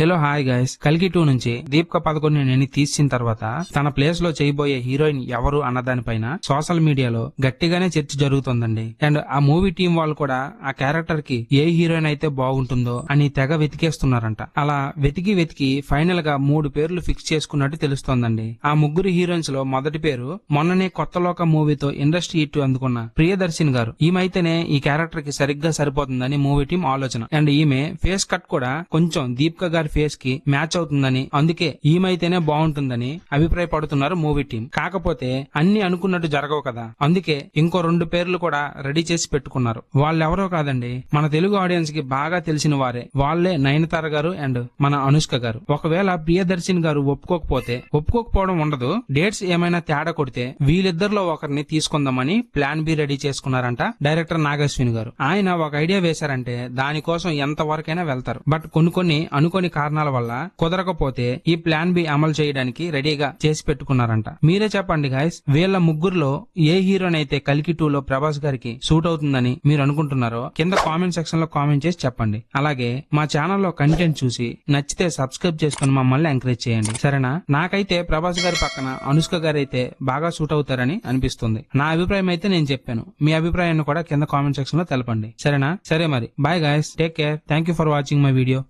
Hello hi guys. కల్కి two నుంచి దీపిక పదకొండు నేను తీసిన తర్వాత తన ప్లేస్లో చేయబోయే హీరోయిన్ ఎవరు అన్న దానిపైన సోషల్ మీడియాలో గట్టిగానే చర్చ జరుగుతుందండి. అండ్ ఆ మూవీ టీం వాళ్ళు కూడా ఆ క్యారెక్టర్కి ఏ హీరోయిన్ అయితే బాగుంటుందో అని తెగ వెతికేస్తున్నారంట. అలా వెతికి వెతికి ఫైనల్గా మూడు పేర్లు ఫిక్స్ చేసుకున్నట్టు తెలుస్తోందండి. ఆ ముగ్గురు హీరోయిన్స్లో మొదటి పేరు మొన్ననే కొత్త లోక మూవీతో ఇండస్ట్రీ హిట్ అందుకున్న ప్రియదర్శిని గారు. ఈమె ఈ క్యారెక్టర్కి సరిగ్గా సరిపోతుందని మూవీ టీం ఆలోచన. అండ్ ఈమె ఫేస్ కట్ కూడా కొంచెం దీపిక గారి ఫేస్కి మ్యాచ్ అవుతుందని అందుకే ఈమైతేనే బాగుంటుందని అభిప్రాయపడుతున్నారు మూవీ టీం. కాకపోతే అన్ని అనుకున్నట్టు జరగవు కదా. అందుకే ఇంకో రెండు పేర్లు కూడా రెడీ చేసి పెట్టుకున్నారు. వాళ్ళెవరో కాదండి మన తెలుగు ఆడియన్స్కి బాగా తెలిసిన వారే. వాళ్ళే నయనతార గారు అండ్ మన అనుష్క గారు. ఒకవేళ ప్రియదర్శిని గారు ఒప్పుకోకపోతే ఒప్పుకోకపోవడం ఉండదు. డేట్స్ ఏమైనా తేడా కొడితే వీళ్ళిద్దరిలో ఒకరిని తీసుకుందామని ప్లాన్ బి రెడీ చేసుకున్నారంట డైరెక్టర్ నాగశ్విని గారు. ఆయన ఒక ఐడియా వేశారంటే దానికోసం ఎంత వరకైనా వెళ్తారు. బట్ కొన్ని కొన్ని అనుకోని కారణాల వల్ల కుదరకపోతే ఈ ప్లాన్ బి అమలు చేయడానికి రెడీగా చేసి పెట్టుకున్నారంట. మీరే చెప్పండి గాయస్ వీళ్ళ ముగ్గురులో ఏ హీరోనైతే కలికి కల్కి టూ లో ప్రభాస్ గారికి సూట్ అవుతుందని మీరు అనుకుంటున్నారో కింద కామెంట్ సెక్షన్లో కామెంట్ చేసి చెప్పండి. అలాగే మా ఛానల్లో కంటెంట్ చూసి నచ్చితే సబ్స్క్రైబ్ చేసుకుని మమ్మల్ని ఎంకరేజ్ చేయండి. సరేనా? నాకైతే ప్రభాస్ గారి పక్కన అనుష్క గారు అయితే బాగా సూట్ అవుతారని అనిపిస్తుంది. నా అభిప్రాయం అయితే నేను చెప్పాను. మీ అభిప్రాయాన్ని కూడా కింద కామెంట్ సెక్షన్లో తెలపండి. సరేనా? సరే మరి. Bye guys take care thank you for watching my video